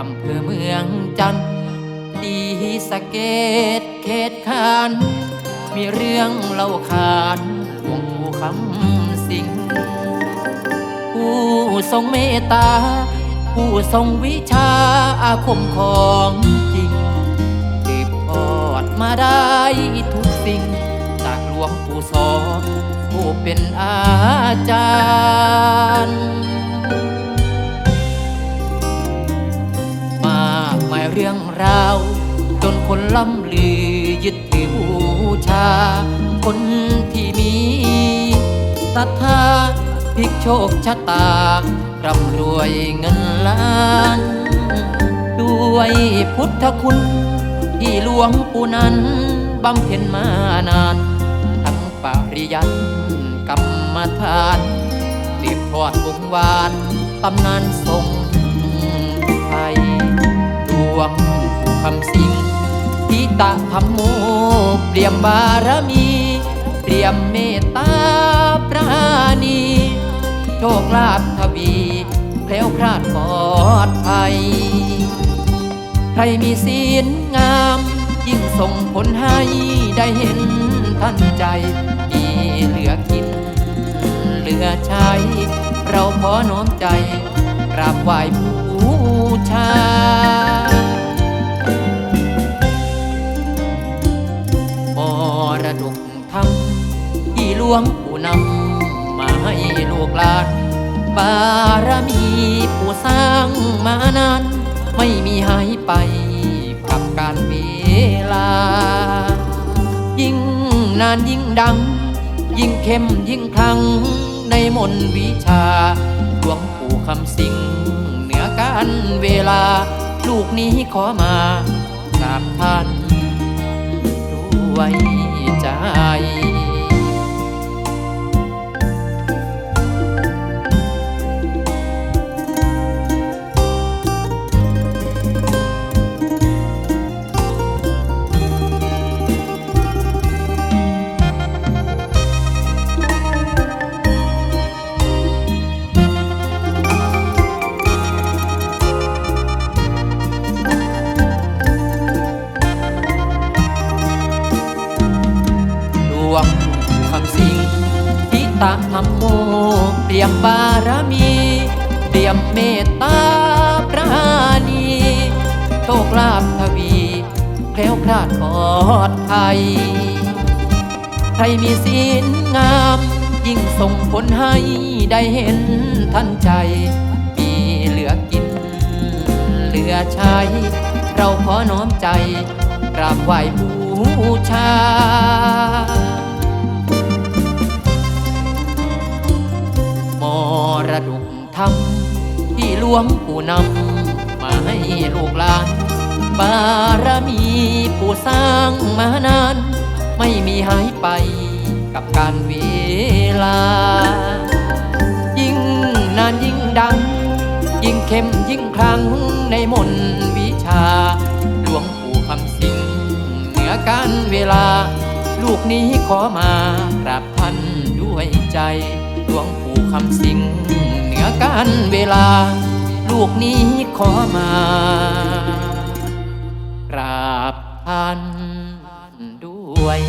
อำเภอเมืองจันทดีสะเกตเขตขาน มีเรื่องเล่าขานหลวงปู่คำสิง ผู้ทรงเมตตา ผู้ทรงวิชาอาคมของจริงสืบทอดมาได้ทุกสิ่ง จากหลวงปู่สอนผู้เป็นอาจารย์ เรื่องราว จนคนล่ำลือยึดถือบูชา คนที่มีศรัทธาพลิกโชคชะตาร่ำรวยเงินล้านด้วยพุทธคุณ ที่หลวงปู่นั้นบำเพ็ญมานาน ทั้งปริยัติกรรมฐานเรียบทอดวงวานตำนานทรง วงผู้คำสิงทิตาธรรมโมเปลี่ยมบารมีเตรียมเมตตาปราณีโชคลาภทวีแคล้วคลาดปลอดภัย ใครมีศีลงาม ยิ่งส่งผลให้ได้เห็นท่านใจ มีเหลือกิน เหลือใช้ เราขอน้อมใจกราบไหว้บูชา ดกธรรมที่หลวงปู่นำมาให้ลูกหลาน บารมีผู้สร้างมานานไม่มีหายไปกับการเวลา ยิ่งนานยิ่งดัง ยิ่งเข้มยิ่งคลังในมนวิชาหลวงปู่คำสิงเหนือการเวลา ลูกนี้ขอมากราบท่านด้วย ตาธรรมโมเตรียมบารมี เตรียมเมตตาปราณีโชคลาภทวีแคล้วคลาดปลอดภัยใครมีศีลงาม ยิ่งส่งผลให้ได้เห็นท่านใจ มีเหลือกิน เหลือใช้ เราขอน้อมใจกราบไหว้บูชา วงปู่นำมาให้ลูกหลาน บารมีปู่สร้างมานาน ไม่มีหายไปกับการเวลา ยิ่งนานยิ่งดัง ยิ่งเข้มยิ่งครั้งในมนต์วิชาหลวงปู่คำสิงเหนือการเวลา ลูกนี้ขอมากราบท่านด้วยใจหลวงปู่คำสิงเหนือการเวลา ลูกนี้ขอมากราบท่านด้วย